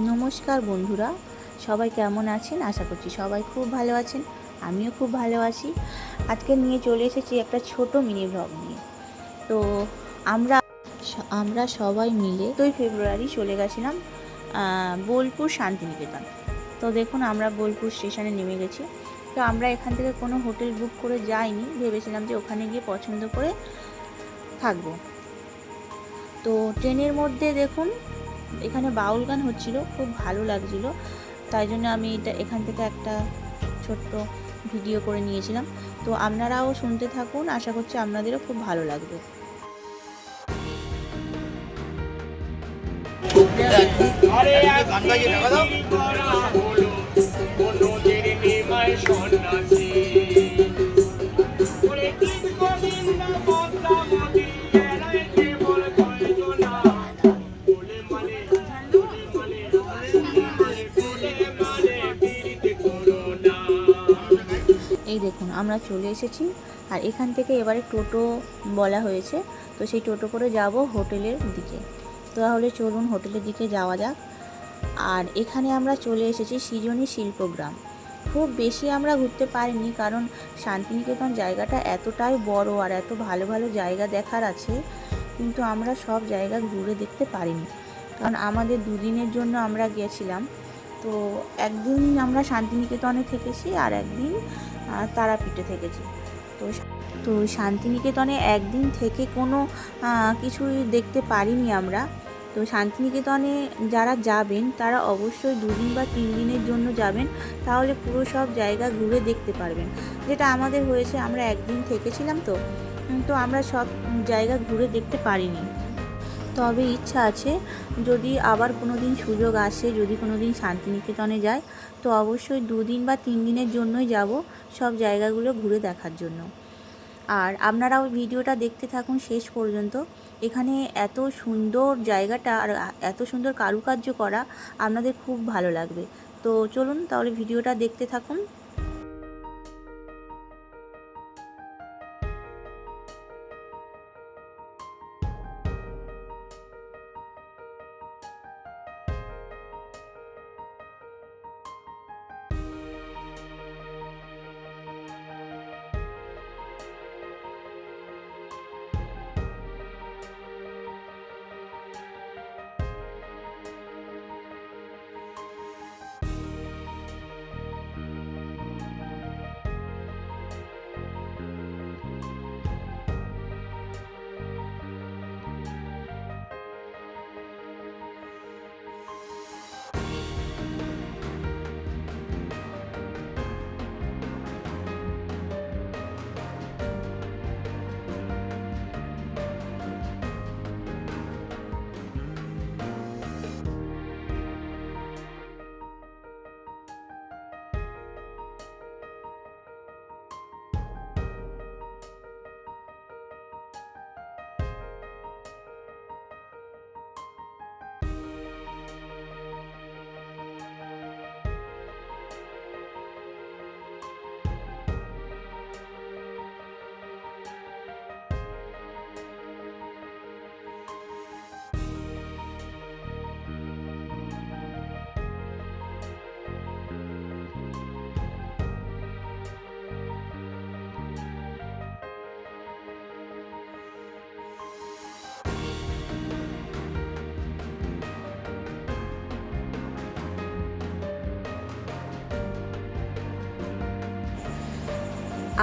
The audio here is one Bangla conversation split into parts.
নমস্কার বন্ধুরা, সবাই কেমন আছেন? আশা করছি সবাই খুব ভালো আছেন, আমিও খুব ভালো আছি। আজকে নিয়ে চলে এসেছি একটা ছোট মিনি ব্লগ নিয়ে। তো আমরা আমরা সবাই মিলে দুই ফেব্রুয়ারি চলে গেছিলাম বোলপুর শান্তিনিকেতন। তো দেখুন, আমরা বোলপুর স্টেশনে নেমে গেছি। তো আমরা এখান থেকে কোনো হোটেল বুক করে যাইনি, ভেবেছিলাম যে ওখানে গিয়ে পছন্দ করে থাকব। তো ট্রেনের মধ্যে দেখুন এখানে বাউল গান হচ্ছিল, খুব ভালো লাগছিল। তাই জন্য আমি এটা এখান থেকে একটা ছোট্ট ভিডিও করে নিয়েছিলাম। তো আপনারাও শুনতে থাকুন, আশা করছি আপনাদেরও খুব ভালো লাগবে। আরে আমরা চলে এসেছি। আর এখান থেকে এবারে টোটো বলা হয়েছে। তো সেই টোটো করে যাব হোটেলের দিকে। তো তাহলে চলুন হোটেলের দিকে যাওয়া যাক। আর এখানে আমরা চলে এসেছি সৃজনী শিল্পগ্রাম খুব বেশি আমরা ঘুরতে পারিনি কারণ শান্তিনিকেতন জায়গাটা এতটাই বড় আর এত ভালো ভালো জায়গা দেখার আছে। কিন্তু আমরা সব জায়গা ঘুরে দেখতে পারিনি। কারণ আমাদের দুদিনের জন্য আমরা গেছিলাম। তো একদিন আমরা শান্তিনিকেতনে থেকেছি আর একদিন তারাপীঠে থেকেছি। তো তো শান্তিনিকেতনে একদিন থেকে কোনো কিছুই দেখতে পারিনি আমরা। তো শান্তিনিকেতনে যারা যাবেন, তারা অবশ্যই দুদিন বা তিন দিনের জন্য যাবেন। তাহলে পুরো সব জায়গা ঘুরে দেখতে পারবেন। যেটা আমাদের হয়েছে, আমরা একদিন থেকেছিলাম তো। তো আমরা সব জায়গা ঘুরে দেখতে পারিনি। তবে ইচ্ছা আছে যদি আবার কোনো দিন সুযোগ আসে, যদি কোনো দিন শান্তিনিকেতনে যায় তো অবশ্যই দুদিন বা তিন দিনের জন্যই যাব সব জায়গাগুলো ঘুরে দেখার জন্য। আর আপনারাও ভিডিওটা দেখতে থাকুন শেষ পর্যন্ত। এখানে এত সুন্দর জায়গাটা আর এত সুন্দর কারুকার্য করা আপনাদের খুব ভালো লাগবে। তো চলুন তাহলে ভিডিওটা দেখতে থাকুন।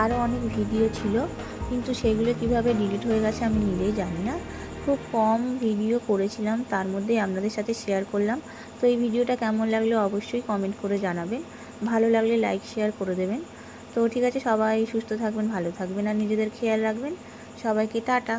আরও অনেক ভিডিও ছিল, কিন্তু সেগুলো কীভাবে ডিলিট হয়ে গেছে আমি নিজেই জানি না। খুব কম ভিডিও করেছিলাম, তার মধ্যে আপনাদের সাথে শেয়ার করলাম। তো এই ভিডিওটা কেমন লাগলে অবশ্যই কমেন্ট করে জানাবেন। ভালো লাগলে লাইক শেয়ার করে দেবেন। তো ঠিক আছে, সবাই সুস্থ থাকবেন, ভালো থাকবেন, আর নিজেদের খেয়াল রাখবেন। সবাইকে টাটা।